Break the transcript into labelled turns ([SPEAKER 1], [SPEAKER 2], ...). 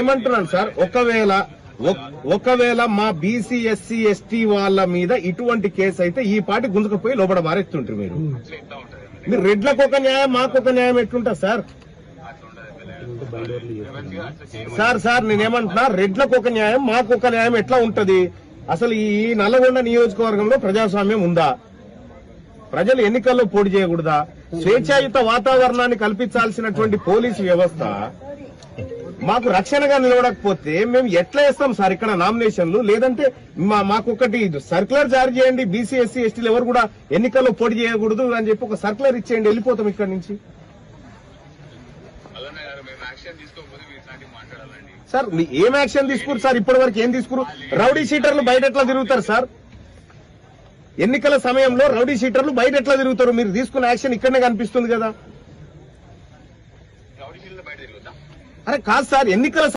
[SPEAKER 1] ఏమంటున్నాను sir? ఒకవేళ ఒకవేళ మా బీసీ ఎస్సీ ఎస్టీ వాళ్ళ మీద ఇటువంటి కేసు అయితే ఈ పాటి గుంజుకపోయి లోపల మారేస్తుంటారు మీరు. మీరు రెడ్లకు ఒక న్యాయం మాకు ఒక న్యాయం ఎట్లుంటారు సార్? సార్ సార్ నేనేమంటున్నా రెడ్లకు ఒక న్యాయం మాకు ఒక న్యాయం ఎట్లా ఉంటది? అసలు ఈ నల్లగొండ నియోజకవర్గంలో ప్రజాస్వామ్యం ఉందా? ప్రజలు ఎన్నికల్లో పోటీ చేయకూడదా? స్వేచ్ఛాయుత వాతావరణాన్ని కల్పించాల్సినటువంటి పోలీసు వ్యవస్థ మాకు రక్షణగా నిలవడకపోతే మేము ఎట్లా వేస్తాం సార్ ఇక్కడ నామినేషన్లు? లేదంటే మాకు ఒకటి సర్కులర్ జారీ చేయండి బీసీ ఎస్సీ ఎస్టీలు ఎవరు కూడా ఎన్నికల్లో పోటీ చేయకూడదు అని చెప్పి ఒక సర్కులర్ ఇచ్చేయండి వెళ్ళిపోతాం ఇక్కడ నుంచి. సార్ ఏం యాక్షన్ తీసుకురు సార్? ఇప్పటి వరకు ఏం తీసుకురు? రౌడీ షీటర్లు బయట ఎట్లా తిరుగుతారు సార్? ఎన్నికల సమయంలో రౌడీ షీటర్లు బయట ఎట్లా తిరుగుతారు? మీరు తీసుకున్న యాక్షన్ ఇక్కడనే కనిపిస్తుంది కదా. అరే కాదు సార్ ఎన్నికల